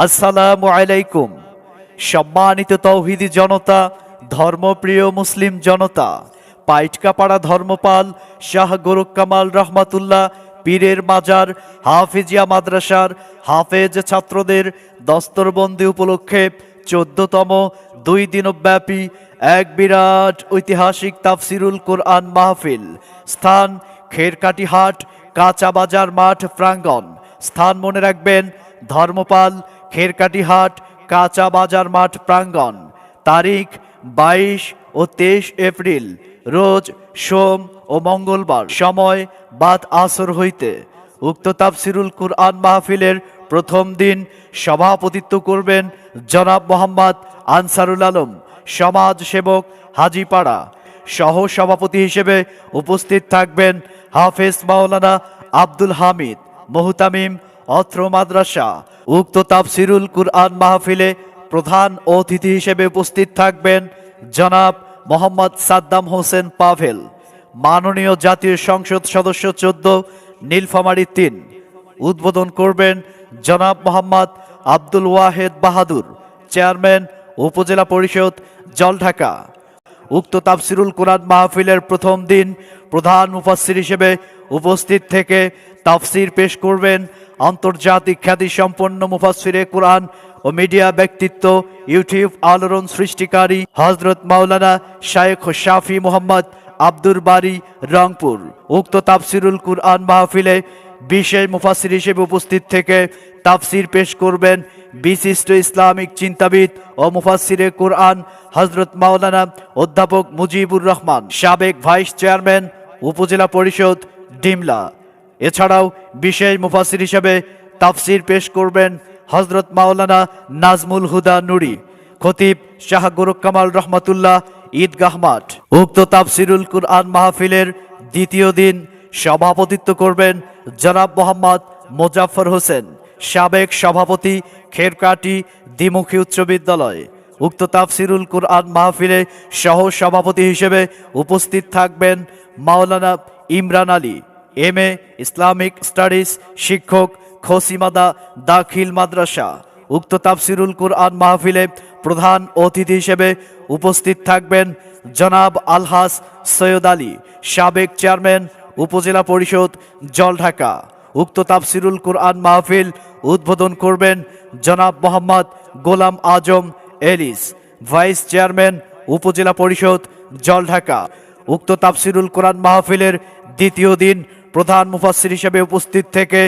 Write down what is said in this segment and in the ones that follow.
আসসালামু আলাইকুম। সম্মানিত তৌহিদি জনতা, ধর্মপ্রিয় মুসলিম জনতা, পাইটকাপাড়া ধর্মপাল শাহ গোরখ কামাল রহমাতুল্লাহ, পীরের মাজার, হাফিজিয়া মাদ্রাসার হাফেজ ছাত্রদের দস্তরবন্দি উপলক্ষে চোদ্দতম দুই দিনব্যাপী এক বিরাট ঐতিহাসিক তাফসিরুল কোরআন মাহফিল, স্থান খেরকাটিহাট, কাঁচা বাজার মাঠ প্রাঙ্গণ। স্থান মনে রাখবেন, ধর্মপাল খেরকাটিহাট কাঁচা বাজার মাঠ প্রাঙ্গণ। তারিখ বাইশ ও তেইশ এপ্রিল, রোজ সোম ও মঙ্গলবার। সময় বাদ আসর হইতে। উক্ত তাফসিরুল কুরআন মাহফিলের প্রথম দিন সভাপতিত্ব করবেন জনাব মোহাম্মদ আনসারুল আলম, সমাজ সেবক হাজিপাড়া। সহ সভাপতি হিসেবে উপস্থিত থাকবেন হাফেজ মাওলানা আব্দুল হামিদ, মোহতামিম অত্র মাদ্রাসা, উক্ত তাফসিরুল কুরআন মাহফিলে প্রধান অতিথি হিসেবে উপস্থিত থাকবেন জনাব মোহাম্মদ সাদ্দাম হোসেন পাভেল, মাননীয় জাতীয় সংসদ সদস্য চোদ্দ, নীলফামারী তিন। উদ্বোধন করবেন জনাব মোহাম্মদ আব্দুল ওয়াহেদ বাহাদুর, চেয়ারম্যান, উপজেলা পরিষদ জলঢাকা উক্ত তাফসিরুল কোরআন মাহফিলের প্রথম দিন প্রধান মুফাসসির হিসেবে উপস্থিত থেকে তাফসির পেশ করবেন আন্তর্জাতিক খ্যাতি সম্পন্ন মুফাসসিরে কোরআন ও মিডিয়া ব্যক্তিত্ব ইউটিউব আলোড়ন সৃষ্টিকারী হজরত মাওলানা শায়েখ শাফি মোহাম্মদ আব্দুর বারি রংপুর। উক্ত তাফসিরুল কুরআন মাহফিলে বিশেষ মুফাসির হিসেবে উপস্থিত থেকে তাফসির পেশ করবেন বিশিষ্ট ইসলামিক চিন্তাবিদ ও মুফাসিরে কোরআন হজরত মাওলানা অধ্যাপক মুজিবুর রহমান। সাবেক ভাইস চেয়ারম্যান, উপজেলা পরিষদ ডিমলা। এছাড়াও বিশেষ মুফাসির হিসেবে তাফসির পেশ করবেন হজরত মাওলানা নাজমুল হুদা নুরি, খতিব শাহ গোরখ কামাল রহমাতুল্লাহ ঈদগাহ মাঠ। উক্ত তাফসিরুল কুরআন মাহফিলের দ্বিতীয় দিন সভাপতিত্ব করবেন জনাব মোহাম্মদ মোজাফর হোসেন, সাবেক সভাপতি খেরকাটি দ্বিমুখী উচ্চ বিদ্যালয়। উক্ত তাফসিরুল কুরআন মাহফিলে সহ সভাপতি হিসেবে উপস্থিত থাকবেন Maulana Imran Ali. M A, Islamic studies শিক্ষক খসিমাদা দাখিল মাদ্রাসা। উক্ত তাফসিরুল কুরআন মাহফিলে প্রধান অতিথি হিসেবে উপস্থিত থাকবেন জনাব আলহাস সৈয়দ আলী, সাবেক চেয়ারম্যান, উপজেলা পরিষদ জলঢাকা উক্ত তাফসিরুল কুরআন মাহফিল উদ্বোধন করবেন জনাব মোহাম্মদ গোলাম আজম এলিস, ভাইস চেয়ারম্যান, উপজেলা পরিষদ জলঢাকা উক্ত তাফসিরুল কোরআন মাহফিলের দ্বিতীয় দিন প্রধান মুফাসসির হিসেবে উপস্থিত থেকে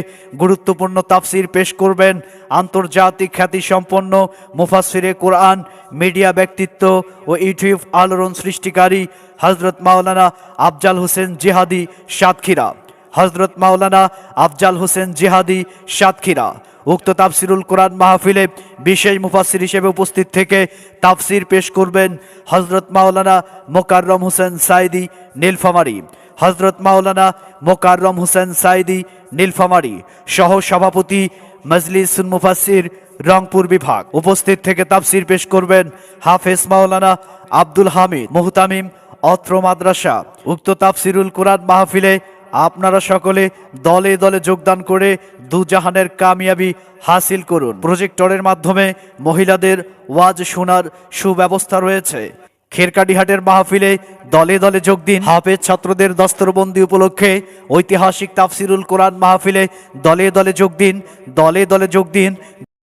গুরুত্বপূর্ণ তাফসির পেশ করবেন আন্তর্জাতিক খ্যাতি সম্পন্ন মুফাসসিরে কোরআন, মিডিয়া ব্যক্তিত্ব ও ইউটিউব আলোড়ন সৃষ্টিকারী হজরত মাওলানা আফজাল হোসেন জিহাদি সাতক্ষীরা। হজরত মাওলানা আফজাল হোসেন জিহাদি সাতক্ষীরা। উক্ত তাফসিরুল কোরআন মাহফিলে বিশেষ মুফাসসির হিসেবে উপস্থিত থেকে তাফসির পেশ করবেন হজরত মাওলানা মোকাররম হোসেন সাইদি নীলফামারী। হজরত মাওলানা মোকাররম হোসেন সাইদি নীলফামারী সহ সভাপতি মজলিস মুফাসির রংপুর বিভাগ উপস্থিত থেকে তাফসির পেশ করবেন হাফেজ মাওলানা আব্দুল হামিদ মুহতামিম অত্র মাদ্রাসা। উক্ত তাফসিরুল কোরআন মাহফিলে আপনারা সকলে দলে দলে যোগদান করে দুজাহানের কামিয়াবি হাসিল করুন। প্রজেক্টরের মাধ্যমে মহিলাদের ওয়াজ শোনার সুব্যবস্থা রয়েছে। খেরকাটিহাটের মাহফিলে দলে দলে যোগ দিন। হাফেজ ছাত্রদের দস্তরবন্দি উপলক্ষে ঐতিহাসিক তাফসিরুল কোরআন মাহফিলে দলে দলে যোগ দিন, দলে দলে যোগ দিন।